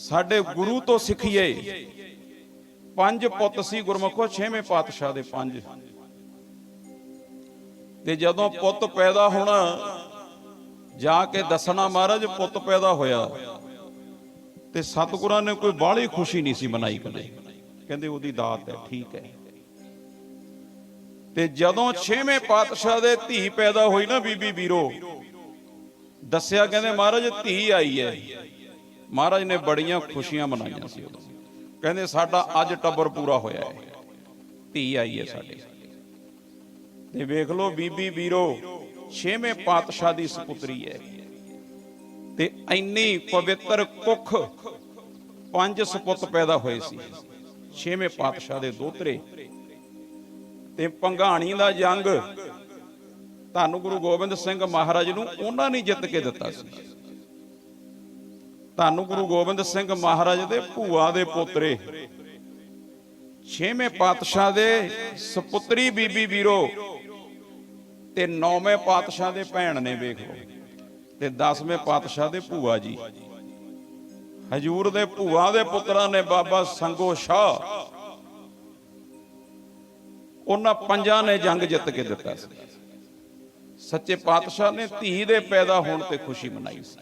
ਸਾਡੇ ਗੁਰੂ ਤੋਂ ਸਿੱਖੀਏ। ਪੰਜ ਪੁੱਤ ਸੀ ਗੁਰਮੁਖੋ, ਛੇਵੇਂ ਪਾਤਸ਼ਾਹ ਦੇ ਪੰਜ। ਤੇ ਜਦੋਂ ਪੁੱਤ ਪੈਦਾ ਹੋਣਾ, ਜਾ ਕੇ ਦੱਸਣਾ ਮਹਾਰਾਜ, ਪੁੱਤ ਪੈਦਾ ਹੋਇਆ। ਤੇ ਸਤਿਗੁਰਾਂ ਨੇ ਕੋਈ ਬਾਹਲੀ ਖੁਸ਼ੀ ਨਹੀਂ ਸੀ ਮਨਾਈ ਕਦੇ। ਕਹਿੰਦੇ ਉਹਦੀ ਦਾਤ ਹੈ, ਠੀਕ ਹੈ। ਤੇ ਜਦੋਂ ਛੇਵੇਂ ਪਾਤਸ਼ਾਹ ਦੇ ਧੀ ਪੈਦਾ ਹੋਈ ਨਾ ਬੀਬੀ ਵੀਰੋ, ਦੱਸਿਆ ਕਹਿੰਦੇ ਮਹਾਰਾਜ, ਧੀ ਆਈ ਹੈ। ਮਹਾਰਾਜ ਨੇ ਬੜੀਆਂ ਖੁਸ਼ੀਆਂ ਮਨਾਈਆਂ ਸੀ ਉਦੋਂ। ਕਹਿੰਦੇ ਸਾਡਾ ਅੱਜ ਟੱਬਰ ਪੂਰਾ ਹੋਇਆ ਹੈ। ਧੀ ਆਈ ਹੈ ਸਾਡੇ। ਤੇ ਵੇਖ ਲਓ ਬੀਬੀ ਵੀਰੋ, ਛੇਵੇਂ ਪਾਤਸ਼ਾਹ ਦੀ ਸੁਪੁੱਤਰੀ ਹੈ। ਤੇ ਇੰਨੀ ਪਵਿੱਤਰ ਕੁੱਖ ਪੰਜ ਸੁਪੁੱਤ ਪੈਦਾ ਹੋਏ ਸੀ। ਛੇਵੇਂ ਪਾਤਸ਼ਾਹ ਦੇ ਦੋਤਰੇ। ਤੇ ਪੰਘਾਣੀ ਦਾ ਜੰਗ ਧੰਨ ਗੁਰੂ ਗੋਬਿੰਦ ਸਿੰਘ ਮਹਾਰਾਜ ਨੂੰ ਉਹਨਾਂ ਨੇ ਜਿੱਤ ਕੇ ਦਿੱਤਾ ਸੀ। ਤੁਹਾਨੂੰ ਗੁਰੂ ਗੋਬਿੰਦ ਸਿੰਘ ਮਹਾਰਾਜ ਦੇ ਭੂਆ ਦੇ ਪੋਤਰੇ। ਛੇਵੇਂ ਪਾਤਸ਼ਾਹ ਦੇ ਸੁਪੁੱਤਰੀ ਬੀਬੀ ਵੀਰੋ ਤੇ ਨੌਵੇਂ ਪਾਤਸ਼ਾਹ ਦੇ ਭੈਣ ਨੇ ਵੇਖ ਤੇ 10ਵੇਂ ਪਾਤਸ਼ਾਹ ਦੇ ਭੂਆ ਜੀ। ਹਜੂਰ ਦੇ ਭੂਆ ਦੇ ਪੁੱਤਰਾਂ ਨੇ ਬਾਬਾ ਸੰਗੋ ਸ਼ਾਹ। ਉਹਨਾਂ ਪੰਜਾਂ ਨੇ ਜੰਗ ਜਿੱਤ ਕੇ ਦਿੱਤਾ ਸੀ। ਸੱਚੇ ਪਾਤਸ਼ਾਹ ਨੇ ਧੀ ਦੇ ਪੈਦਾ ਹੋਣ ਤੇ ਖੁਸ਼ੀ ਮਨਾਈ ਸੀ।